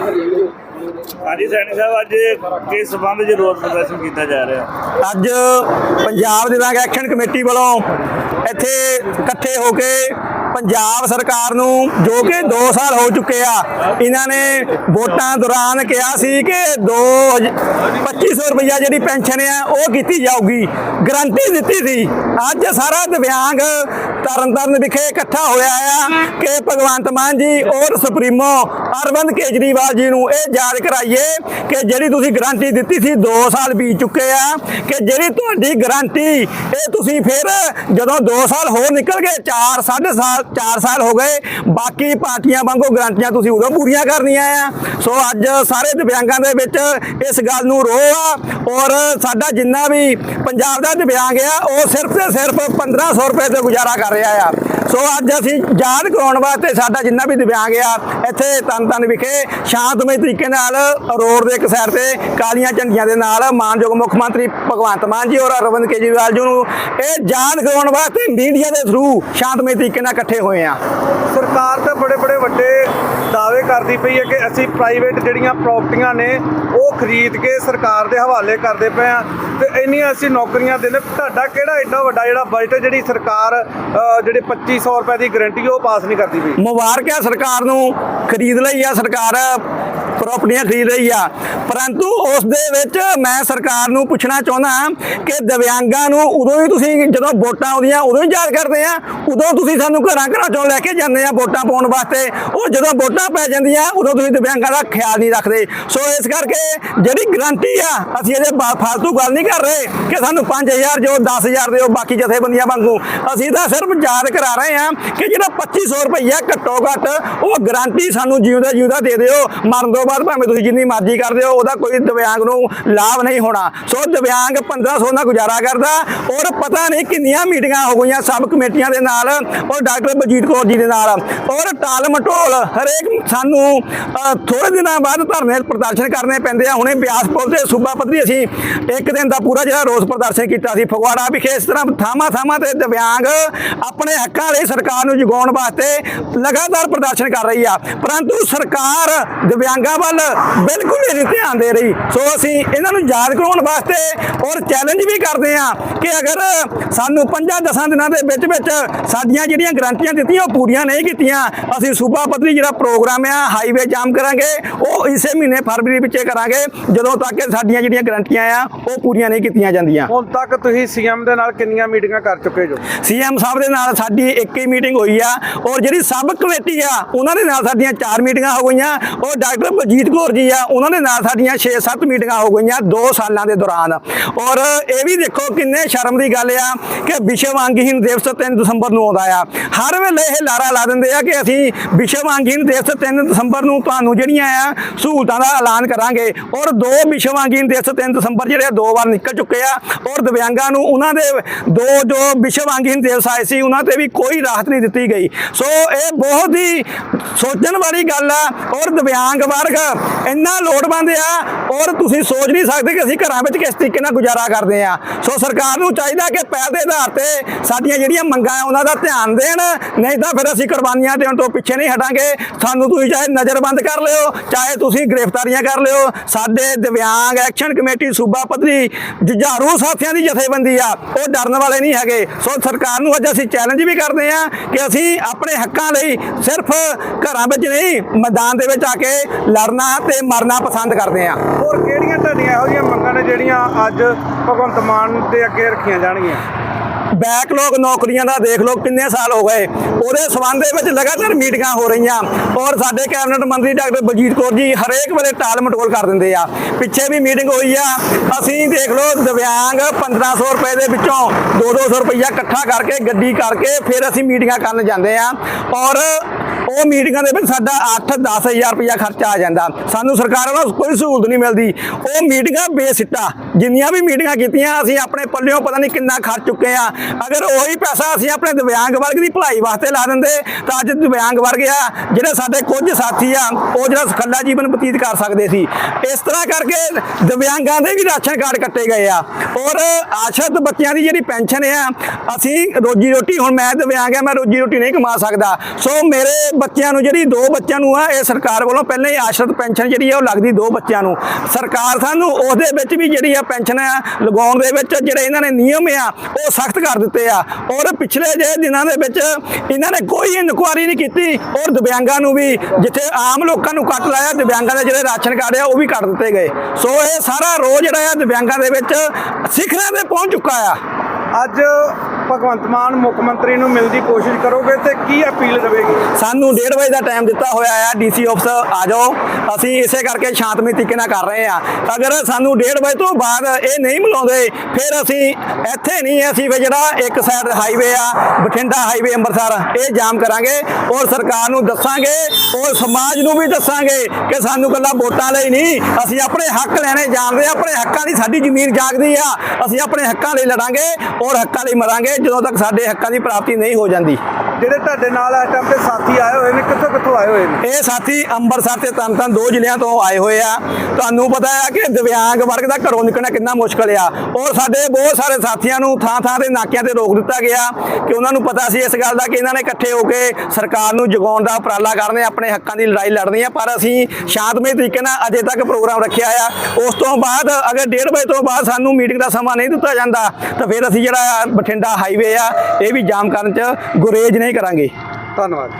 ਹਾਂਜੀ, ਸੈਣੀ ਸਾਹਿਬ, ਅੱਜ ਕਿਸ ਸੰਬੰਧ 'ਚ ਰੋਸ ਪ੍ਰਦਰਸ਼ਨ ਕੀਤਾ ਜਾ ਰਿਹਾ? ਅੱਜ ਪੰਜਾਬ ਦਿਵਾਂਗ ਐਕਸ਼ਨ ਕਮੇਟੀ ਵੱਲੋਂ ਇੱਥੇ ਇਕੱਠੇ ਹੋ ਕੇ ਪੰਜਾਬ ਸਰਕਾਰ ਨੂੰ, ਜੋ ਕਿ 2 ਸਾਲ ਹੋ ਚੁੱਕੇ ਆ, ਇਹਨਾਂ ਨੇ ਵੋਟਾਂ ਦੌਰਾਨ ਕਿਹਾ ਸੀ ਕਿ 2 2500 ਰੁਪਈਆ ਜਿਹੜੀ ਪੈਨਸ਼ਨ ਆ, ਉਹ ਕੀਤੀ ਜਾਊਗੀ। ਗਰੰਟੀ ਦਿੱਤੀ ਸੀ। ਅੱਜ ਸਾਰਾ ਦਿਵਿਆਂਗ ਤਰਨਤਾਰਨ ਵਿਖੇ ਇਕੱਠਾ ਹੋਇਆ ਆ ਕਿ ਭਗਵੰਤ ਮਾਨ ਜੀ ਔਰ ਸੁਪਰੀਮੋ ਅਰਵਿੰਦ ਕੇਜਰੀਵਾਲ ਜੀ ਨੂੰ ਇਹ ਯਾਦ ਕਰਾਈਏ ਕਿ ਜਿਹੜੀ ਤੁਸੀਂ ਗਰੰਟੀ ਦਿੱਤੀ ਸੀ 2 ਸਾਲ ਬੀਤ ਚੁੱਕੇ ਆ, ਕਿ ਜਿਹੜੀ ਤੁਹਾਡੀ ਗਰੰਟੀ, ਇਹ ਤੁਸੀਂ ਫਿਰ ਜਦੋਂ 2 ਸਾਲ ਹੋਰ ਨਿਕਲ ਗਏ 4 ਸਾਢੇ ਸਾਲ 4 ਸਾਲ ਹੋ ਗਏ, ਬਾਕੀ ਪਾਰਟੀਆਂ ਵਾਂਗੂ ਗਰੰਟੀਆਂ ਤੁਸੀਂ ਉਦੋਂ ਪੂਰੀਆਂ ਕਰਨੀਆਂ ਆ। ਸੋ ਅੱਜ ਸਾਰੇ ਦਿਵਿਆਂਗਾਂ ਦੇ ਵਿੱਚ ਇਸ ਗੱਲ ਨੂੰ ਰੋਹ ਆ ਔਰ ਸਾਡਾ ਜਿੰਨਾ ਵੀ ਪੰਜਾਬ ਦਾ ਦਿਵਿਆਂਗ ਆ, ਉਹ ਸਿਰਫ ਤੇ ਸਿਰਫ 1500 ਰੁਪਏ ਤੇ ਗੁਜ਼ਾਰਾ ਕਰ ਰਿਹਾ ਆ। ਸੋ ਅੱਜ ਅਸੀਂ ਯਾਦ ਕਰਾਉਣ ਵਾਸਤੇ ਸਾਡਾ ਜਿੰਨਾ ਵੀ ਦਿਵਿਆਂਗ ਆ, ਇੱਥੇ ਤਨ ਤਨ ਵਿਖੇ ਸ਼ਾਂਤਮਈ ਤਰੀਕੇ ਨਾਲ ਰੋਡ ਦੇ ਇੱਕ ਸਾਈਡ ਤੇ ਕਾਲੀਆਂ ਝੰਡੀਆਂ ਦੇ ਨਾਲ ਮਾਨਯੋਗ ਮੁੱਖ ਮੰਤਰੀ ਭਗਵੰਤ ਮਾਨ ਜੀ ਔਰ ਅਰਵਿੰਦ ਕੇਜਰੀਵਾਲ ਜੀ ਨੂੰ ਇਹ ਯਾਦ ਕਰਾਉਣ ਵਾਸਤੇ ਮੀਡੀਆ ਦੇ ਥਰੂ ਸ਼ਾਂਤਮਈ ਤਰੀਕੇ ਨਾਲ ਇਕੱਠੇ ਹੋਏ ਆ। ਸਰਕਾਰ ਤਾਂ ਬੜੇ ਬੜੇ ਵੱਡੇ ਦਾਅਵੇ ਕਰਦੀ ਪਈ ਹੈ ਕਿ ਅਸੀਂ ਪ੍ਰਾਈਵੇਟ ਜਿਹੜੀਆਂ ਪ੍ਰਾਪਰਟੀਆਂ ਨੇ ਉਹ ਖਰੀਦ ਕੇ ਸਰਕਾਰ ਦੇ ਹਵਾਲੇ ਕਰਦੇ ਪਏ ਆ ਤੇ ਇੰਨੀਆਂ ਅਸੀਂ ਨੌਕਰੀਆਂ ਦੇਣੇ ਤੁਹਾਡਾ ਕਿਹੜਾ ਐਡਾ ਵੱਡਾ ਜਿਹੜਾ ਬਜਟ ਜਿਹੜੀ ਸਰਕਾਰ ਅ, ਜਿਹੜੇ 2500 ਰੁਪਏ ਦੀ ਗਰੰਟੀ ਉਹ ਪਾਸ ਨਹੀਂ ਕਰਦੀ ਪਈ? ਮੁਬਾਰਕ ਹੈ ਸਰਕਾਰ ਨੂੰ ਖਰੀਦ ਲਈ ਆ ਸਰਕਾਰ। ਪ੍ਰਾਪਰਟੀਆਂ ਖਰੀਦ ਰਹੀ ਆ। ਪਰੰਤੂ ਉਸ ਦੇ ਵਿੱਚ ਮੈਂ ਸਰਕਾਰ ਨੂੰ ਪੁੱਛਣਾ ਚਾਹੁੰਦਾ ਕਿ ਦਿਵਿਆਂਗਾਂ ਨੂੰ ਉਦੋਂ ਹੀ ਤੁਸੀਂ ਜਦੋਂ ਵੋਟਾਂ ਆਉਂਦੀਆਂ, ਉਦੋਂ ਹੀ ਯਾਦ ਕਰਦੇ ਆ? ਉਦੋਂ ਤੁਸੀਂ ਸਾਨੂੰ ਘਰਾਂ ਘਰਾਂ ਚੋਂ ਲੈ ਕੇ ਜਾਂਦੇ ਆ ਵੋਟਾਂ ਪਾਉਣ ਵਾਸਤੇ? ਉਹ ਜਦੋਂ ਵੋਟਾਂ ਪੈ ਜਾਂਦੀਆਂ, ਉਦੋਂ ਤੁਸੀਂ ਦਿਵਿਆਂਗਾਂ ਦਾ ਖਿਆਲ ਨਹੀਂ ਰੱਖਦੇ। ਸੋ ਇਸ ਕਰਕੇ ਜਿਹੜੀ ਗਰੰਟੀ ਆ, ਅਸੀਂ ਇਹਦੇ ਬਾ- ਫਾਲਤੂ ਗੱਲ ਨਹੀਂ ਕਰ ਰਹੇ ਕਿ ਸਾਨੂੰ 5000 ਜੋ 10000 ਦਿਓ ਬਾਕੀ ਜਥੇਬੰਦੀਆਂ ਵਾਂਗੂ। ਅਸੀਂ ਤਾਂ ਸਿਰਫ ਯਾਦ ਕਰਾ ਰਹੇ ਆ ਕਿ ਜਿਹੜਾ 2500 ਰੁਪਈਆ ਘੱਟੋ ਘੱਟ ਉਹ ਗਰੰਟੀ ਸਾਨੂੰ ਜਿਉਂਦਾ ਜਿਉਂਦਾ ਦੇ ਦਿਓ ਮਰਨ ਤੋਂ ਬਾਅਦ ਭਾਵੇਂ ਤੁਸੀਂ ਜਿੰਨੀ ਮਰਜ਼ੀ ਕਰਦੇ ਹੋ ਉਹਦਾ ਕੋਈ ਦਿਵਿਆਂਗ ਨੂੰ ਲਾਭ ਨਹੀਂ ਹੋਣਾ। ਸੋ ਦਿਵਿਆਂਗ 1500 ਦਾ ਗੁਜ਼ਾਰਾ ਕਰਦਾ ਔਰ ਪਤਾ ਨਹੀਂ ਕਿੰਨੀਆਂ ਮੀਟਿੰਗਾਂ ਹੋ ਗਈਆਂ ਸਭ ਕਮੇਟੀਆਂ ਦੇ ਨਾਲ ਔਰ ਡਾਕਟਰ ਬਲਜੀਤ ਕੌਰ ਜੀ ਦੇ ਨਾਲ। ਔਰ ਟਾਲ ਮਟੋਲ ਹਰੇਕ ਸਾਨੂੰ ਅ, ਥੋੜੇ ਦਿਨਾਂ ਬਾਅਦ ਧਰਨੇ ਪ੍ਰਦਰਸ਼ਨ ਕਰਨੇ ਪੈਂਦੇ ਆ। ਹੁਣੇ ਬਿਆਸ ਪੁਲ ਤੇ ਸੂਬਾ ਪੱਧਰੀ ਅਸੀਂ ਇੱਕ ਦਿਨ ਦਾ ਪੂਰਾ ਜਿਹੜਾ ਰੋਸ ਪ੍ਰਦਰਸ਼ਨ ਕੀਤਾ ਸੀ। ਫਗਵਾੜਾ ਵਿਖੇ ਇਸ ਤਰ੍ਹਾਂ ਥਾਵਾਂ ਥਾਵਾਂ ਤੇ ਦਿਵਿਆਂਗ ਆਪਣੇ ਹੱਕਾਂ ਲਈ ਸਰਕਾਰ ਨੂੰ ਜਗਾਉਣ ਵਾਸਤੇ ਲਗਾਤਾਰ ਪ੍ਰਦਰਸ਼ਨ ਕਰ ਰਹੀ ਆ। ਪਰੰਤੂ ਸਰਕਾਰ ਦਿਵਿਆਂਗਾਂ ਵੱਲ ਬਿਲਕੁਲ ਨਹੀਂ ਧਿਆਨ ਦੇ ਰਹੀ। ਸੋ ਅਸੀਂ ਇਹਨਾਂ ਨੂੰ ਯਾਦ ਕਰਾਉਣ ਵਾਸਤੇ ਔਰ ਚੈਲੰਜ ਵੀ ਕਰਦੇ ਆ ਕਿ ਅਗਰ ਸਾਨੂੰ 5-10 ਦਿਨਾਂ ਦੇ ਵਿੱਚ ਵਿੱਚ ਸਾਡੀਆਂ ਜਿਹੜੀਆਂ ਗਰੰਟੀਆਂ ਦਿੱਤੀਆਂ ਉਹ ਪੂਰੀਆਂ ਨਹੀਂ ਕੀਤੀਆਂ ਅਸੀਂ ਸੂਬਾ ਪੱਧਰੀ ਜਿਹੜਾ ਪ੍ਰੋਗਰਾਮ ਆ ਹਾਈਵੇ ਜਾਮ ਕਰਾਂਗੇ ਉਹ ਇਸੇ ਮਹੀਨੇ ਫਰਵਰੀ ਵਿੱਚ ਕਰਾਂਗੇ ਜਦੋਂ ਤੱਕ ਸਾਡੀਆਂ ਜਿਹੜੀਆਂ ਗਰੰਟੀਆਂ ਆ ਉਹ ਪੂਰੀਆਂ ਨਹੀਂ ਕੀਤੀਆਂ ਜਾਂਦੀਆਂ। ਹੁਣ ਤੱਕ ਤੁਸੀਂ ਸੀਐਮ ਦੇ ਨਾਲ ਕਿੰਨੀਆਂ ਮੀਟਿੰਗਾਂ ਕਰ ਚੁੱਕੇ ਜੋ? ਸੀਐਮ ਸਾਹਿਬ ਦੇ ਨਾਲ ਸਾਡੀ ਇੱਕ ਹੀ ਮੀਟਿੰਗ ਹੋਈ ਆ ਔਰ ਜਿਹੜੀ ਸਬ ਕਮੇਟੀ ਆ ਉਹਨਾਂ ਦੇ ਨਾਲ ਸਾਡੀਆਂ ਚਾਰ ਮੀਟਿੰਗਾਂ ਹੋ ਗਈਆਂ ਔਰ ਡਾਕਟਰ ਬਲਜੀਤ ਕੌਰ ਜੀ ਆ, ਉਹਨਾਂ ਦੇ ਨਾਲ ਸਾਡੀਆਂ 6-7 ਮੀਟਿੰਗਾਂ ਹੋ ਗਈਆਂ 2 ਸਾਲਾਂ ਦੇ ਦੌਰਾਨ। ਔਰ ਇਹ ਵੀ ਦੇਖੋ ਕਿੰਨੇ ਸ਼ਰਮ ਦੀ ਗੱਲ ਆ ਕਿ ਵਿਸ਼ਵ ਅੰਗਹੀਨ ਦਿਵਸ 3 ਦਸੰਬਰ ਨੂੰ ਆਉਂਦਾ ਆ। ਹਰ ਵੇਲੇ ਇਹ ਲਾਰਾ ਲਾ ਦਿੰਦੇ ਆ ਕਿ ਅਸੀਂ ਵਿਸ਼ਵ ਅੰਗਹੀਨ ਦਿਵਸ 3 ਦਸੰਬਰ ਨੂੰ ਤੁਹਾਨੂੰ ਜਿਹੜੀਆਂ ਆ ਸਹੂਲਤਾਂ ਦਾ ਐਲਾਨ ਕਰਾਂਗੇ। ਔਰ ਦੋ ਵਿਸ਼ਵ ਅੰਗਹੀਨ ਦਿਵਸ 3 ਦਸੰਬਰ ਜਿਹੜੇ ਆ, ਦੋ ਵਾਰ ਨਿਕਲ ਚੁੱਕੇ ਆ। ਔਰ ਦਿਵਿਆਂਗਾਂ ਨੂੰ ਉਹਨਾਂ ਦੇ ਦੋ ਜੋ ਵਿਸ਼ਵ ਅੰਗਹੀਨ ਦਿਵਸ ਆਏ ਸੀ, ਉਹਨਾਂ ਤੇ ਵੀ ਕੋਈ ਰਾਹਤ ਨਹੀਂ ਦਿੱਤੀ ਗਈ। ਸੋ ਇਹ ਬਹੁਤ ਹੀ ਸੋਚਣ ਵਾਲੀ ਗੱਲ ਆ। ਔਰ ਦਿਵਿਆਂਗ ਵਰਗ ਇੰਨਾ ਲੋੜਵੰਦ ਆ ਔਰ ਤੁਸੀਂ ਸੋਚ ਨਹੀਂ ਸਕਦੇ ਕਿ ਅਸੀਂ ਘਰਾਂ ਵਿੱਚ ਕਿਸ ਤਰੀਕੇ ਨਾਲ ਗੁਜ਼ਾਰਾ ਕਰਦੇ ਆ। ਸੋ ਸਰਕਾਰ ਨੂੰ ਚਾਹੀਦਾ ਕਿ ਪਹਿਲ ਦੇ ਆਧਾਰ ਤੇ ਸਾਡੀਆਂ ਜਿਹੜੀਆਂ ਮੰਗਾਂ ਆ, ਉਹਨਾਂ ਦਾ ਧਿਆਨ ਦੇਣ। ਨਹੀਂ ਤਾਂ ਫਿਰ ਅਸੀਂ ਕੁਰਬਾਨੀਆਂ ਦੇਣ ਤੋਂ ਪਿੱਛੇ ਨਹੀਂ ਹਟਾਂਗੇ। ਸਾਨੂੰ ਤੁਸੀਂ ਚਾਹੇ ਨਜ਼ਰਬੰਦ ਕਰ ਲਿਓ, ਚਾਹੇ ਤੁਸੀਂ ਗ੍ਰਿਫਤਾਰੀਆਂ ਕਰ ਲਿਓ। ਸਾਡੇ ਦਿਵਿਆਂਗ ਐਕਸ਼ਨ ਕਮੇਟੀ ਸੂਬਾ ਪੱਧਰੀ ਜੁਝਾਰੂ ਸਾਥੀਆਂ ਦੀ ਜਥੇਬੰਦੀ ਆ, ਉਹ ਡਰਨ ਵਾਲੇ ਨਹੀਂ ਹੈਗੇ। ਸੋ ਸਰਕਾਰ ਨੂੰ ਅੱਜ ਅਸੀਂ ਚੈਲੰਜ ਵੀ ਕਰਦੇ ਆ ਕਿ ਅਸੀਂ ਆਪਣੇ ਹੱਕਾਂ ਲਈ ਸਿਰਫ ਘਰਾਂ ਵਿੱਚ ਨਹੀਂ, ਮੈਦਾਨ ਦੇ ਵਿੱਚ ਆ ਕੇ ਲੜਨਾ ਤੇ ਮਰਨਾ ਪਸੰਦ ਕਰਦੇ ਆ। ਹੋਰ ਕਿਹੜੀਆਂ ਤੁਹਾਡੀਆਂ ਇਹੋ ਜਿਹੀਆਂ ਮੰਗਾਂ ਨੇ ਜਿਹੜੀਆਂ ਅੱਜ ਭਗਵੰਤ ਮਾਨ ਦੇ ਅੱਗੇ ਰੱਖੀਆਂ ਜਾਣਗੀਆਂ? ਬੈਕਲੌਗ ਨੌਕਰੀਆਂ ਦਾ ਦੇਖ ਲਓ ਕਿੰਨੇ ਸਾਲ ਹੋ ਗਏ। ਉਹਦੇ ਸਬੰਧ ਦੇ ਵਿੱਚ ਲਗਾਤਾਰ ਮੀਟਿੰਗਾਂ ਹੋ ਰਹੀਆਂ। ਔਰ ਸਾਡੇ ਕੈਬਨਿਟ ਮੰਤਰੀ ਡਾਕਟਰ ਬਲਜੀਤ ਕੌਰ ਜੀ ਹਰੇਕ ਵੇਲੇ ਟਾਲ ਮਟੋਲ ਕਰ ਦਿੰਦੇ ਆ। ਪਿੱਛੇ ਵੀ ਮੀਟਿੰਗ ਹੋਈ ਆ। ਅਸੀਂ ਦੇਖ ਲਓ ਦਿਵਿਆਂਗ 1500 ਰੁਪਏ ਦੇ ਵਿੱਚੋਂ 2-200 ਰੁਪਈਆ ਇਕੱਠਾ ਕਰਕੇ ਗੱਡੀ ਕਰਕੇ ਫਿਰ ਅਸੀਂ ਮੀਟਿੰਗਾਂ ਕਰਨ ਜਾਂਦੇ ਆ। ਔਰ ਉਹ ਮੀਟਿੰਗਾਂ ਦੇ ਵਿੱਚ ਸਾਡਾ 8-10000 ਰੁਪਇਆ ਖਰਚਾ ਆ ਜਾਂਦਾ। ਸਾਨੂੰ ਸਰਕਾਰ ਵੱਲੋਂ ਕੋਈ ਸਹੂਲਤ ਨਹੀਂ ਮਿਲਦੀ। ਉਹ ਮੀਟਿੰਗਾਂ ਬੇਸਿੱਟਾ। ਜਿੰਨੀਆਂ ਵੀ ਮੀਟਿੰਗਾਂ ਕੀਤੀਆਂ, ਅਸੀਂ ਆਪਣੇ ਪੱਲਿਓਂ ਪਤਾ ਨਹੀਂ ਕਿੰਨਾ ਖਰਚ ਚੁੱਕੇ ਆ। ਅਗਰ ਉਹੀ ਪੈਸਾ ਅਸੀਂ ਆਪਣੇ ਦਿਵਿਆਂਗ ਵਰਗ ਦੀ ਭਲਾਈ ਵਾਸਤੇ ਲਾ ਦਿੰਦੇ, ਤਾਂ ਅੱਜ ਦਿਵਿਆਂਗ ਵਰਗ ਆ, ਜਿਹੜੇ ਸਾਡੇ ਕੁਝ ਸਾਥੀ ਆ, ਉਹ ਜਿਹੜਾ ਸੁਖੱਲਾ ਜੀਵਨ ਬਤੀਤ ਕਰ ਸਕਦੇ ਸੀ। ਇਸ ਤਰ੍ਹਾਂ ਕਰਕੇ ਦਿਵਿਆਂਗਾਂ ਦੇ ਵੀ ਰਾਸ਼ਨ ਕਾਰਡ ਕੱਟੇ ਗਏ ਆ। ਔਰ ਆਸ਼ਰਿਤ ਬੱਚਿਆਂ ਦੀ ਜਿਹੜੀ ਪੈਨਸ਼ਨ ਆ, ਅਸੀਂ ਰੋਜੀ ਰੋਟੀ, ਹੁਣ ਮੈਂ ਦਿਵਿਆਂਗ ਆ, ਮੈਂ ਰੋਜੀ ਰੋਟੀ ਨਹੀਂ ਕਮਾ ਸਕਦਾ। ਸੋ ਮੇਰੇ ਬੱਚਿਆਂ ਨੂੰ ਜਿਹੜੀ ਦੋ ਬੱਚਿਆਂ ਨੂੰ ਆ, ਇਹ ਸਰਕਾਰ ਵੱਲੋਂ ਪਹਿਲਾਂ ਹੀ ਆਸ਼ਰਤ ਪੈਨਸ਼ਨ ਜਿਹੜੀ ਆ, ਉਹ ਲੱਗਦੀ ਦੋ ਬੱਚਿਆਂ ਨੂੰ। ਸਰਕਾਰ ਸਾਨੂੰ ਉਹਦੇ ਵਿੱਚ ਵੀ ਜਿਹੜੀ ਆ ਪੈਨਸ਼ਨ ਆ, ਲਗਾਉਣ ਦੇ ਵਿੱਚ ਜਿਹੜੇ ਇਹਨਾਂ ਨੇ ਨਿਯਮ ਆ, ਉਹ ਸਖਤ ਕਰ ਦਿੱਤੇ ਆ। ਔਰ ਪਿਛਲੇ ਜੇ ਦਿਨਾਂ ਦੇ ਵਿੱਚ ਇਹਨਾਂ ਨੇ ਕੋਈ ਇਨਕੁਆਰੀ ਨਹੀਂ ਕੀਤੀ, ਔਰ ਦਿਵਿਆਂਗਾਂ ਨੂੰ ਵੀ, ਜਿੱਥੇ ਆਮ ਲੋਕਾਂ ਨੂੰ ਕੱਟ ਲਾਇਆ, ਦਿਵਿਆਂਗਾਂ ਦੇ ਜਿਹੜੇ ਰਾਸ਼ਨ ਕਾਰਡ ਆ, ਉਹ ਵੀ ਕੱਟ ਦਿੱਤੇ ਗਏ। ਸੋ ਇਹ ਸਾਰਾ ਰੋਜ਼ ਜਿਹੜਾ ਆ, ਦਿਵਿਆਂਗਾਂ ਦੇ ਵਿੱਚ ਸਿਖਰਾਂ ਤੇ ਪਹੁੰਚ ਚੁੱਕਾ ਆ। ਅੱਜ ਭਗਵੰਤ ਮਾਨ ਮੁੱਖ ਮੰਤਰੀ ਨੂੰ ਮਿਲਣ ਦੀ ਕੋਸ਼ਿਸ਼ ਕਰੋਗੇ ਤੇ ਕੀ ਅਪੀਲ ਰਹੇਗੀ? ਸਾਨੂੰ 1:30 ਵਜੇ ਦਾ ਟਾਈਮ ਦਿੱਤਾ ਹੋਇਆ ਆ ਡੀਸੀ ਆਫਿਸ ਆ ਜਾਓ। ਅਸੀਂ ਇਸੇ ਕਰਕੇ ਸ਼ਾਂਤਮਈ ਤਰੀਕੇ ਨਾਲ ਕਰ ਰਹੇ ਆ। ਅਗਰ ਸਾਨੂੰ 1:30 ਵਜੇ ਤੋਂ ਬਾਅਦ ਇਹ ਨਹੀਂ ਮਿਲਾਉਂਦੇ, ਫਿਰ ਅਸੀਂ ਇੱਥੇ ਨਹੀਂ ਅਸੀਂ ਵੀ ਜਿਹੜਾ ਇੱਕ ਸਾਈਡ ਹਾਈਵੇ ਆ, ਬਠਿੰਡਾ ਹਾਈਵੇ ਅੰਮ੍ਰਿਤਸਰ, ਇਹ ਜਾਮ ਕਰਾਂਗੇ ਔਰ ਸਰਕਾਰ ਨੂੰ ਦੱਸਾਂਗੇ ਔਰ ਸਮਾਜ ਨੂੰ ਵੀ ਦੱਸਾਂਗੇ ਕਿ ਸਾਨੂੰ ਕੱਲਾ ਵੋਟਾਂ ਲਈ ਨਹੀਂ, ਅਸੀਂ ਆਪਣੇ ਹੱਕ ਲੈਣੇ ਜਾਣਦੇ ਆ, ਆਪਣੇ ਹੱਕਾਂ ਦੀ ਸਾਡੀ ਜ਼ਮੀਨ ਜਾਗਦੀ ਆ, ਅਸੀਂ ਆਪਣੇ ਹੱਕਾਂ ਲਈ ਲੜਾਂਗੇ ਔਰ ਹੱਕਾਂ ਲਈ ਮਰਾਂਗੇ। ਜਦੋਂ ਤੱਕ ਸਾਡੇ ਹੱਕਾਂ ਦੀ ਪ੍ਰਾਪਤੀ ਨਹੀਂ ਹੋ ਜਾਂਦੀ। ਜਿਹੜੇ ਤੁਹਾਡੇ ਨਾਲ ਇਸ ਟਾਈਮ ਤੇ ਸਾਥੀ ਆਏ ਹੋਏ ਨੇ, ਕਿੱਥੋਂ ਕਿੱਥੋਂ ਆਏ ਹੋਏ ਨੇ? ਇਹ ਸਾਥੀ ਅੰਮ੍ਰਿਤਸਰ ਤੇ ਤਰਨਤਾਰਨ ਦੋ ਜ਼ਿਲ੍ਹਿਆਂ ਤੋਂ ਆਏ ਹੋਏ ਆ। ਤੁਹਾਨੂੰ ਪਤਾ ਆ ਕਿ ਦਿਵਿਆਂਗ ਵਰਗ ਦਾ ਘਰੋਂ ਨਿਕਲਣਾ ਕਿੰਨਾ ਮੁਸ਼ਕਲ ਆ। ਔਰ ਸਾਡੇ ਬਹੁਤ ਸਾਰੇ ਸਾਥੀਆਂ ਨੂੰ ਥਾਂ ਥਾਂ ਤੇ ਨਾਕਿਆਂ ਤੇ ਰੋਕ ਦਿੱਤਾ ਗਿਆ ਕਿ ਉਹਨਾਂ ਨੂੰ ਪਤਾ ਸੀ ਇਸ ਗੱਲ ਦਾ ਕਿ ਇਹਨਾਂ ਨੇ ਇਕੱਠੇ ਹੋ ਕੇ ਸਰਕਾਰ ਨੂੰ ਜਗਾਉਣ ਦਾ ਉਪਰਾਲਾ ਕਰਨੇ ਆਪਣੇ ਹੱਕਾਂ ਦੀ ਲੜਾਈ ਲੜਨੀ ਆ ਪਰ ਅਸੀਂ ਸ਼ਾਂਤਮਈ ਤਰੀਕੇ ਨਾਲ ਅਜੇ ਤੱਕ ਪ੍ਰੋਗਰਾਮ ਰੱਖਿਆ ਆ। ਉਸ ਤੋਂ ਬਾਅਦ ਅਗਰ 1:30 ਵਜੇ ਤੋਂ ਬਾਅਦ ਸਾਨੂੰ ਮੀਟਿੰਗ ਦਾ ਸਮਾਂ ਨਹੀਂ ਦਿੱਤਾ ਜਾਂਦਾ, ਤਾਂ ਫਿਰ ਅਸੀਂ ਜਿਹੜਾ ਬਠਿੰਡਾ ਹਾਈਵੇ ਆ, ਇਹ ਵੀ ਜਾਮ ਕਰਨ 'ਚ ਗੁਰੇਜ਼ ਨੇ ਨਹੀਂ ਕਰਾਂਗੇ। ਧੰਨਵਾਦ।